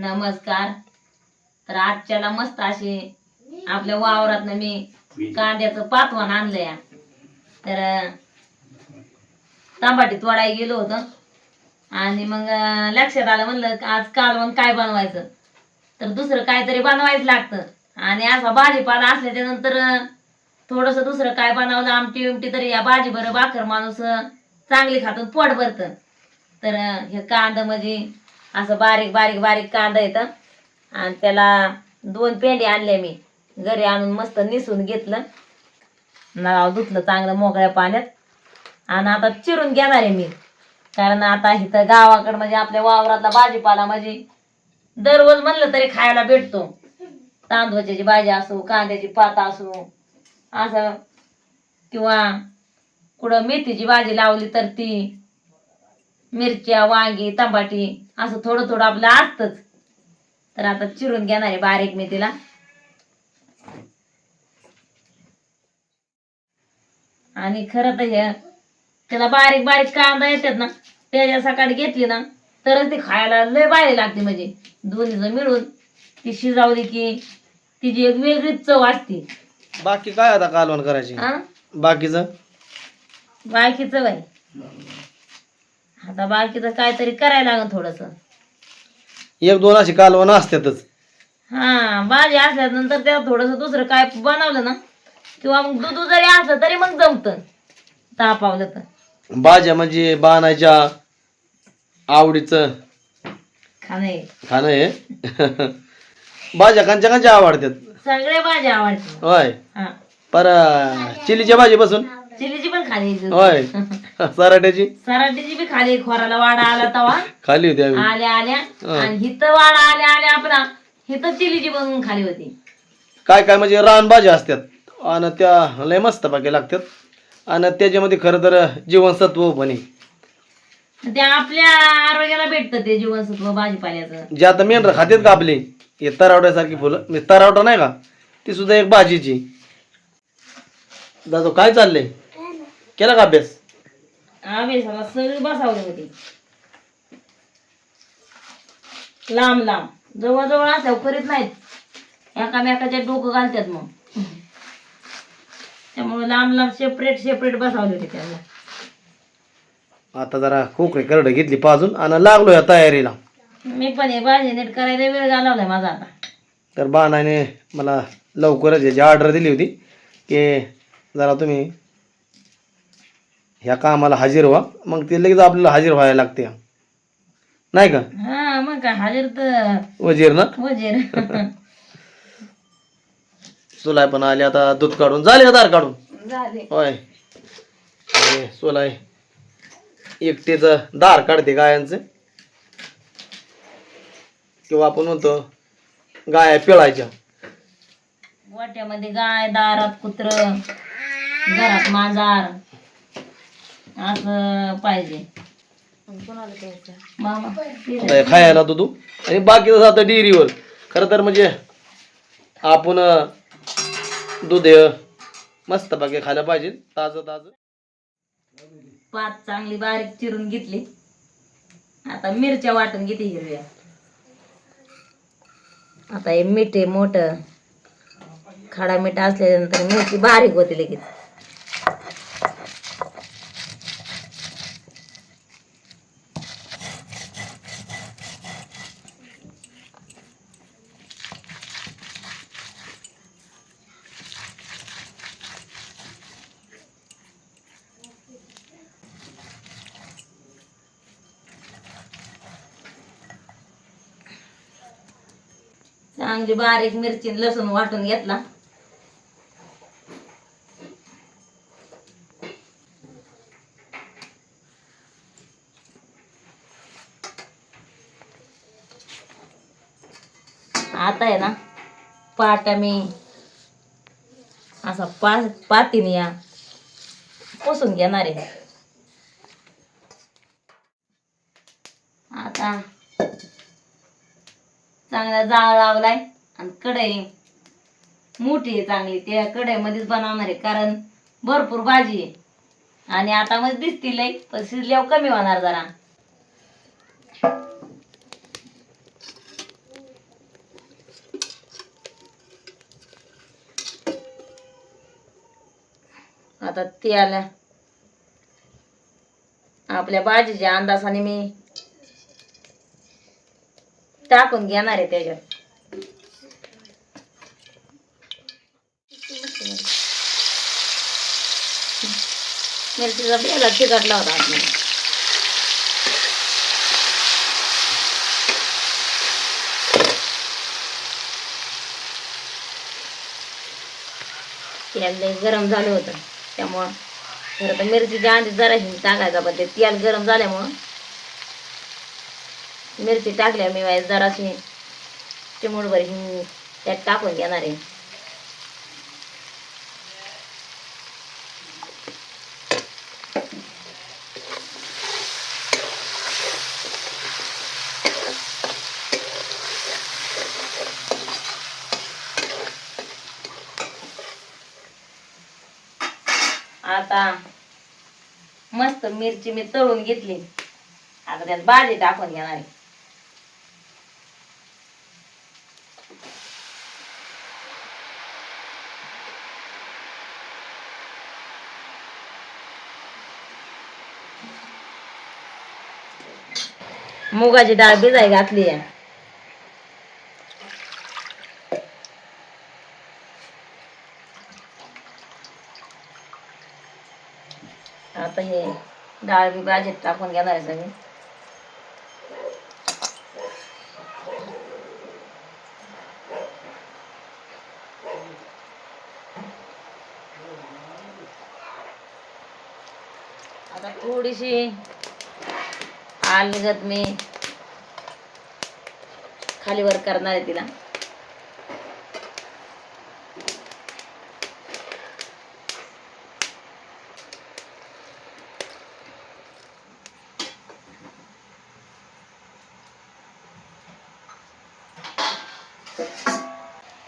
नमस्कार. तर आजच्याला मस्त असे आपल्या वावरात मी कांद्याचं पातवान आणलंय. तर तांबाटी तोडाय गेलो होतं. आणि मग लक्षात आलं म्हणलं आज काल काय बनवायचं? तर दुसरं काहीतरी बनवायचं लागतं. आणि असा भाजीपाला असल्याच्या नंतर थोडस दुसरं काय बनवलं? आमटी उमटी तरी या भाजी बरं बाकर माणूस चांगली खातो पोट भरतं. तर हे कांदा म्हणजे असं बारीक बारीक बारीक कांदा येतं. आणि त्याला दोन पेंडे आणले मी. घरी आणून मस्त निसून घेतलं. नाव धुतलं चांगलं मोकळ्या पाण्यात. आणि आता चिरून घेणार आहे मी. कारण आता इथं गावाकडं म्हणजे आपल्या वावरातला भाजीपाला म्हणजे दररोज म्हणलं तरी खायला भेटतो. तांदूळची भाजी असो कांद्याची पात असो असं किंवा कुठं मेथीची भाजी लावली तर ती मिरच्या वांगी टमाटी असं थोडं थोडं आपलं असतंच तर आता चिरून घेणार आहे बारीक मी तिला आणि खरं तर हे त्याला बारीक बारीक कांदा येतात ना त्याच्या सकाळी घेतली ना तरच ती खायला लय भारी लागते म्हणजे. दोन्हीचं मिळून ती शिजावली की तिची एक वेगळीच चव असते. बाकी काय आता कालवण करायची? हा बाकीचं? बाकीचं बाई. आता बाकीचं काहीतरी करायला लागेल थोडस. एक दोन अशी कालवण असतातच. हा भाजी असल्यानंतर त्याला थोडस दुसरं काय बनवलं ना किंवा मग दूध जरी असलं तरी मग जमतं. तापावलं तर. भाज्या म्हणजे बाणाच्या आवडीचं. खाणे खाणं आहे. भाज्या कांच्या कांच्या आवडतात? सगळे भाज्या आवडते होय. हा. पर चिलीच्या भाजीपासून? चिलीची पण खाली होय. सराट्याची? सराटीची बी खाली खोराला वाडा आला तवा. खाली होती आम्ही. आल्या आल्या. आणि हिथं वाडा आल्या आल्या आपला. हिथं चिलीची बनवून खाली होती. काय काय म्हणजे रान भाज्या असतात आणि त्या लय मस्त बाकी लागतात आणि त्याच्यामध्ये खरं तर जीवनसत्व पण आहे. ते आपल्या आरोग्याला भेटतं ते जीवनसत्व भाजीपाल्याचं. जे आता मेंढर खातात का आपली? हे तरावड्यासारखी फुलं. म्हणजे तरावटा नाही का? ती सुद्धा एक भाजीची. दादा काय चाललंय? केला का अभ्यास? आम्ही सगळं बसावली होती. लांब लांब. जवळजवळ असल्यावर करीत नाहीत. एकामेकाच्या डोकं घालतात मग. त्यामुळे लांब लांब सेपरेट सेपरेट बसावली होती त्यांना. आता जरा खोकरे करड घेतली पाजून आणि लागलो या तयारीला. मी पण हे भाजी नीट करायला वेळ घालवलाय माझा आता. तर बाणाने मला लवकरच याची ऑर्डर दिली होती. की जरा तुम्ही ह्या कामाला हजर व्हा. मग ते लगेच आपल्याला हजर व्हायला लागते. नाही का? हा मग काय हजर तर वजीर ना? वजीर. सोलाय पण आले आता दूध काढून. झाले का दार काढून? झाले. होय. सोलाय एकटेच दार काढते गायांचं. किंवा आपण म्हणतो गाया पिळायच्या. वाट्यामध्ये गाय दारात कुत्र घरात मांजार. असं पाहिजे. मामा आता खायला दूध. आणि बाकीचं जातं डेअरीवर. खरं तर म्हणजे आपण दूध मस्त बाकी खायला पाहिजे. ताजं ताजं. पात चांगली बारीक चिरून घेतली. आता मिरच्या वाटून घेते हिरव्या. आता हे मीठ आहे मोठं. खडा मीठ असल्यानंतर मिरची बारीक होते लगेच. चांगली बारीक मिरची लसूण वाटून घेतला. आता आहे ना पाटा मी असा पा पातीने या पुसून घेणार आहे. आता चांगला जाळ लावलाय आणि कढई मोठी आहे चांगली. त्या कढई मध्येच बनवणार आहे कारण भरपूर भाजी आहे. आणि आता मध्ये दिसतील पण शिजल्यावर कमी होणार जरा. आता ते आल्या आपल्या भाजीच्या अंदाजाने मी टाकून घेणार आहे त्याच्यात. मिरचीचा पेला चिकटला होता तेल गरम झालं होतं. त्यामुळं खरं तर मिरचीच्या अंडी जरा हिंग टाकायचा पण ते तेल गरम झाल्यामुळं मिरची टाकल्या मी वाईस जराशी चिमूटभर हिंग त्यात टाकून घेणार आहे. आता मस्त मिरची मी तळून घेतली. आता त्यात भाजी टाकून घेणार आहे. मुगाची डाळ भिजाय घातली आहे. आता हे डाळ बी भाजीत टाकून घेणार आहे सगळी. आता थोडीशी आलगत मी. खाली वर करणार आहे तिला.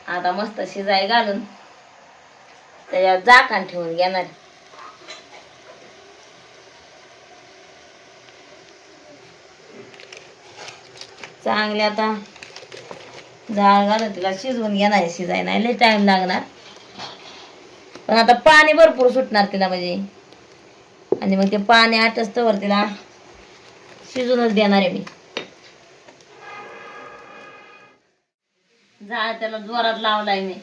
आता मस्त शिजाय घालून. त्याच्यावर जाकान ठेवून घेणार. चांगले आता. डाळ घालून तिला शिजवून घेणार आहे शिजाय नाही लय टाइम लागणार. पण आता पाणी भरपूर सुटणार तिला म्हणजे. आणि मग ते पाणी आटस्तवर तिला शिजूनच देणार आहे मी. झाड त्याला जोरात लावलाय मी.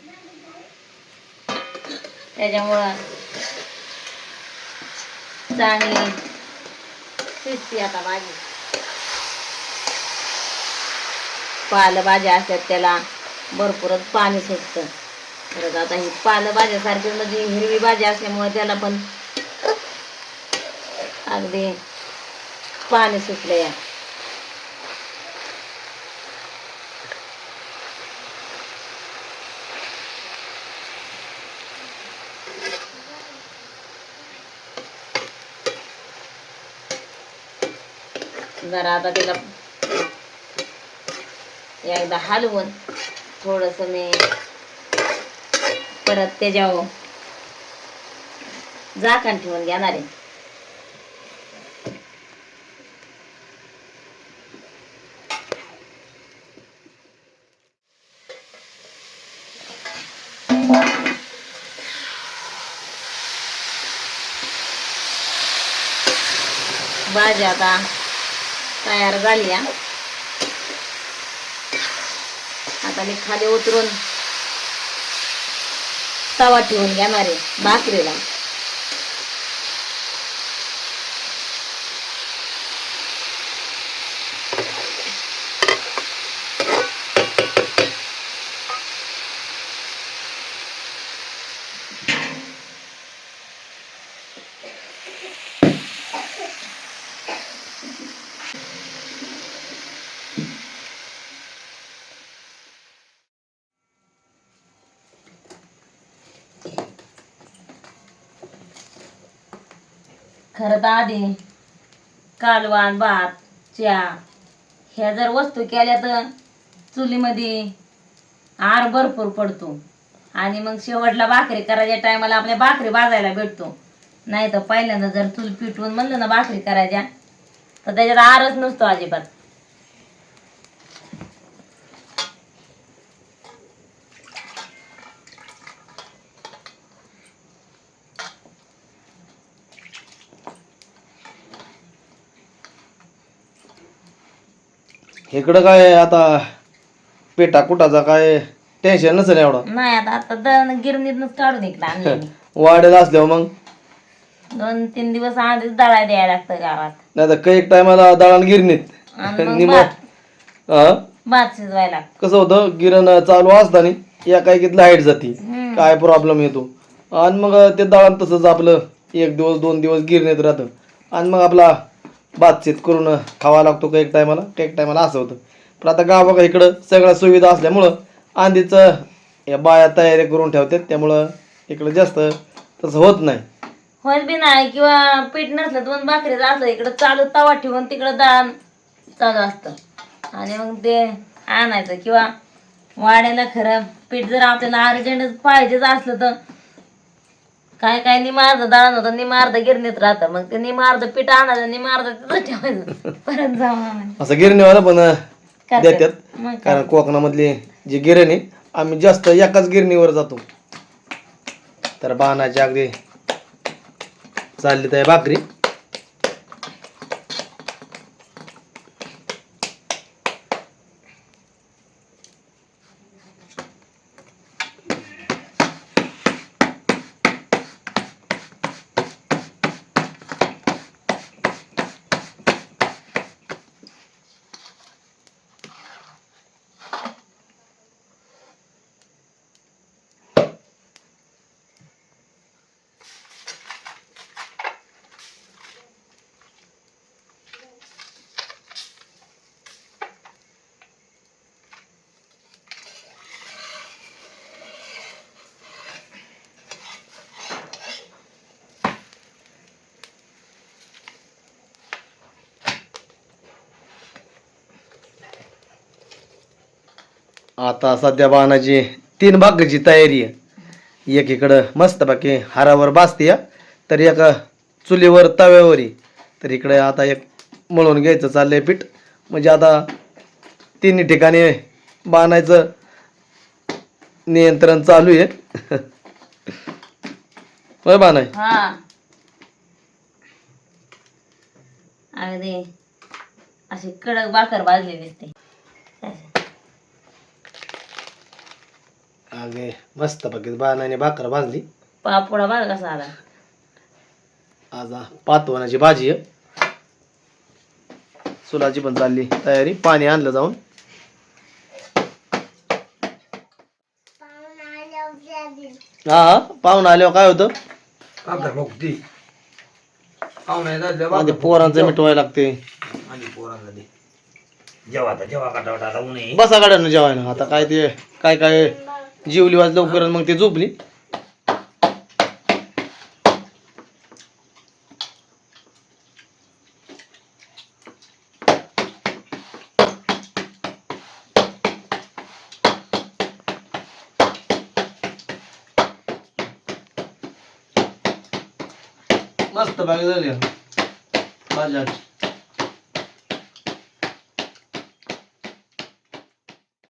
त्याच्यामुळं चांगली शिजते आता भाजी. पालभाज्या असतात त्याला भरपूरच पाणी सुटतं. परत आता ही पालभाज्यासारखी म्हणजे हिरवी भाजी असल्यामुळे त्याला पण अगदी पाणी सुटलं या. जरा आता तिला एकदा हलवून थोडस मी परत त्याच्यावर झाकण ठेवून घेणार आहे. भाजी आता तयार झाली आणि खाली उतरून तवा ठेवून घेणार आहे भाकरीला. खरं तर आधी कालवान भात चहा ह्या जर वस्तू केल्या तर चुलीमध्ये आर भरपूर पडतो. आणि मग शेवटला भाकरी करायच्या टायमाला आपल्या भाकरी भाजायला भेटतो. नाही तर पहिल्यांदा जर चूल पिटवून म्हणलं ना भाकरी करायच्या तर त्याच्यात आरच नसतो अजिबात. इकडं काय आता पेटा कुटाचा काय टेन्शन नसेल एवढा. नाही आता आता दळण गिरणीतनच काढून इकडं आणलेली. वाढेला असल्यावर मग? दोन तीन दिवस आधीच दळा द्यायला लागतं गावात. नाही तर काही टायमाला दळण गिरणीत. आणि मग निम भात. हा भात शिजवायला लागतं. कसं होतं गिरण चालू असताना या काही लाइट जाते. हम्म. काय प्रॉब्लेम येतो. आणि मग ते दळण तसंच आपलं एक दिवस दोन दिवस गिरणीत राहतं. आणि मग आपला बातचीत करून खावा लागतो का एक टायमाला का एक टायमाला असं होतं. पण आता गावाकडे इकडं सगळ्या सुविधा असल्यामुळं आधीचं या बाया तयारी करून ठेवतात. त्यामुळं इकडं जास्त तसं होत नाही. होत बी नाही किंवा पीठ नसलं दोन भाकरीचं असलं इकडं चालू तवा ठेवून तिकडं दान चालू असतं. आणि मग ते आणायचं किंवा वाड्याला खरं पीठ जर आपल्याला अर्जंट पाहिजेच असलं तर काय काय निमार्ध दळण होतं निमार्ध गिरणीत राहतं. मग ते निमार्ध पीठ आणायचं निमार्ध तिथं ठेवायचं. परत जाऊन आणायचं असं गिरणीवाला पण करतात. देतात. मग. कारण कोकणामधली जी गिरणी आम्ही जास्त एकाच गिरणीवर जातो. तर बाणाची अगदी चालली तर भाकरी आता सध्या बाणाची तीन भागाची तयारी आहे. एक इकडं मस्त बाकी हारावर भाजते तर एक चुलीवर तव्यावर तर इकडे आता एक मळून घ्यायचं चाललंय पीठ. म्हणजे आता तिन्ही ठिकाणी बाणायचं नियंत्रण चालू आहे. होय बाणाय अगदी. अशी कडक भाकर भाजली दिसते अगे मस्त पैकी बाणाने भाकर भाजली पापोडा बघा कसा आला आज आ- पातवणाची भाजी आहे सुलाची पण चालली तयारी पाणी आणलं जाऊन हा हा पाहुणा आल्यावर काय होतं भोगती पाहुणे आधी पोरांचं मिटवायला लागते आणि पोरांना दे जेव्हा आता जेव्हा काटा आता ऊन आहे बसा गाड्यानं जेवायला आता काय ते काय काय जेवली वाज लवकर आणि मग ते झोपली. मस्त बाग झाली. माझ्या